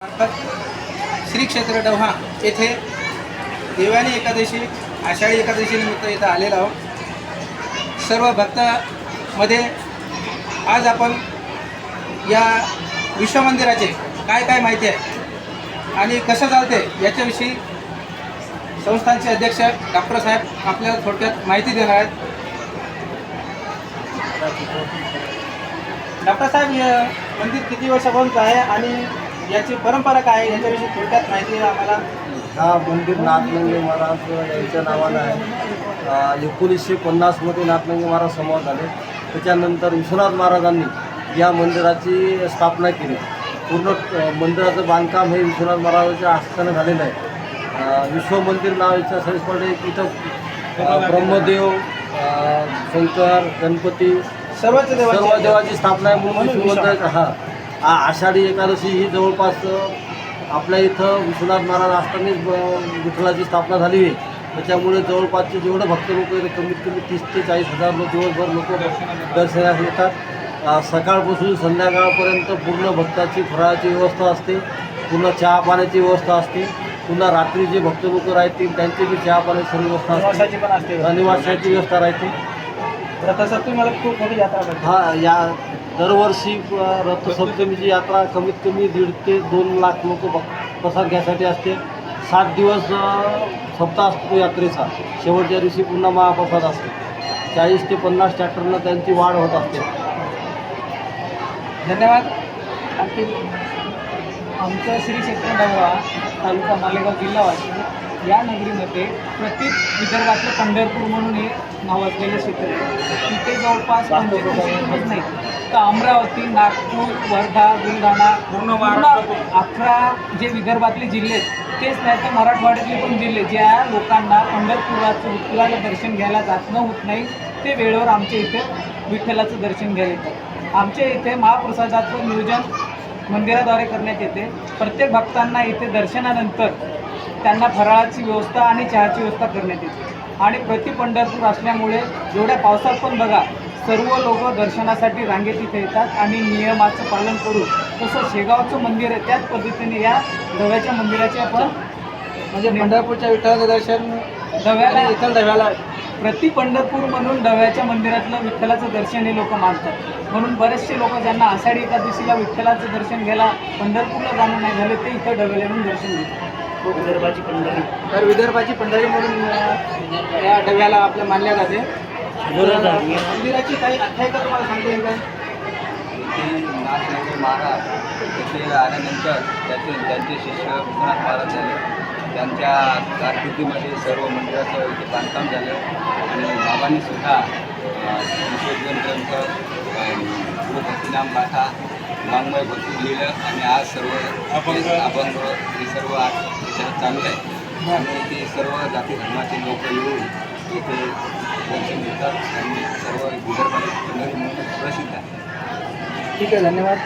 श्री क्षेत्र डव्हा येथे देवानी एकादशी आषाढी एकादशी निमित्त इथं आलेलो आहोत. सर्व भक्तामध्ये आज आपण या विश्वमंदिराचे काय काय माहिती आहे आणि कसं चालते याच्याविषयी संस्थांचे अध्यक्ष डॉक्टर साहेब आपल्याला थोडक्यात माहिती देणार आहेत. डॉक्टर साहेब मंदिर किती वर्षापासून आहे आणि याची परंपरा काय आहे? याच्याविषयी थोडक्यात माहिती आम्हाला. हा मंदिर नाथलिंगे महाराज यांच्या नावानं आहे. एकोणीसशे पन्नासमध्ये नाथलिंगे महाराज समाज झाले. त्याच्यानंतर विश्वनाथ महाराजांनी या मंदिराची स्थापना केली. पूर्ण मंदिराचं बांधकाम हे विश्वनाथ महाराजांच्या हस्तानं झालेलं आहे. विश्व मंदिर नावाच्या तिथं अ, ब्रह्मदेव शंकर गणपती सर्व देवाचे स्थापना आहे म्हणून हा. आ- आषाढी एकादशी ही जवळपास आपल्या इथं विश्वनाथ महाराज असतानाच विठ्ठलाची स्थापना झाली. आहे त्याच्यामुळे जवळपासचे जेवढे भक्त लोक येतात कमीत कमी तीस ते चाळीस हजार लोक दिवसभर लोक दर्शनास येतात. सकाळपासून संध्याकाळपर्यंत पूर्ण भक्ताची फराळाची व्यवस्था असते. पूर्ण चहा पाण्याची व्यवस्था असते. पुन्हा रात्री जे भक्त लोक राहतील त्यांची बी चहा पाण्याची सर्व व्यवस्था असते. निवासाची व्यवस्था राहते. रथसप्तमी मला खूप मोठी यात्रा हा या दरवर्षी रथसप्तमीची यात्रा कमीत कमी दीड ते दोन लाख लोक प्रसाद घ्यायसाठी असते. सात दिवस सप्ताह असतो यात्रेचा शेवटच्या दिवशी पुन्हा महाप्रसाद असते. चाळीस ते पन्नास ट्रॅक्टरनं त्यांची वाढ होत असते. धन्यवाद. आणखी आमचं श्री क्षेत्र डवळा तालुका मालेगाव जिल्हा वाशिम. या नगरीमध्ये प्रत्येक विदर्भातलं पंढरपूर म्हणून हे नावाजलेलं क्षेत्र आहे. तिथे जवळपास पंचवीस नाही तर अमरावती नागपूर वर्धा बुलढाणा पूर्ण अकरा जे विदर्भातले जिल्हे आहेत तेच नाही तर मराठवाड्यातले पण जिल्हे ज्या लोकांना पंढरपुराचं विठ्ठलाला दर्शन घ्यायला जाणं होत नाही ते वेळेवर आमच्या इथे विठ्ठलाचं दर्शन घ्यायला येतात. आमच्या इथे महाप्रसादाचं नियोजन मंदिराद्वारे करण्यात येते. प्रत्येक भक्तांना इथे दर्शनानंतर त्यांना फराळाची व्यवस्था आणि चहाची व्यवस्था करण्यात येते. आणि प्रति पंढरपूर असल्यामुळे एवढ्या पावसात पण बघा सर्व लोक दर्शनासाठी रांगेत इथे येतात आणि नियमाचं पालन करून तसं शेगावचं मंदिर आहे त्याच पद्धतीने या दव्याच्या मंदिराचे आपण म्हणजे पंढरपूरच्या विठ्ठलाचं दर्शन दव्याला आणि इतर दव्याला प्रति पंढरपूर म्हणून डव्याच्या मंदिरातलं विठ्ठलाचं दर्शन हे लोक मानतात. म्हणून बरेचसे लोक ज्यांना आषाढी एकादशीला विठ्ठलाचं दर्शन घ्यायला पंढरपूरला जाणं नाही झालं ते इथं डव्याला येऊन दर्शन घेतात. विदर्भाची पंढरी. तर विदर्भाची पंढरी म्हणून या डब्याला आपल्या मानल्या जाते. मंदिराची काही आख्यायिका तुम्हाला सांगता येईल का? इथे नाथनगर महाराज इथे आल्यानंतर त्याचे त्यांचे शिष्य विश्वनाथ महाराज झाले. त्यांच्या कारकिर्दीमध्ये सर्व मंदिराचं इथे बांधकाम झालं. आणि बाबांनी सुद्धा ग्रंथ गाथा वाङ्मय भरपूर लिहिलं आणि आज सर्व अभंग अभंग हे सर्व आज त्याच्यात चालू आहे आणि ते सर्व जाती धर्माचे लोक येऊन इथे दर्शन घेतात आणि सर्व विदर्भात प्रसिद्ध आहे ठीक आहे धन्यवाद.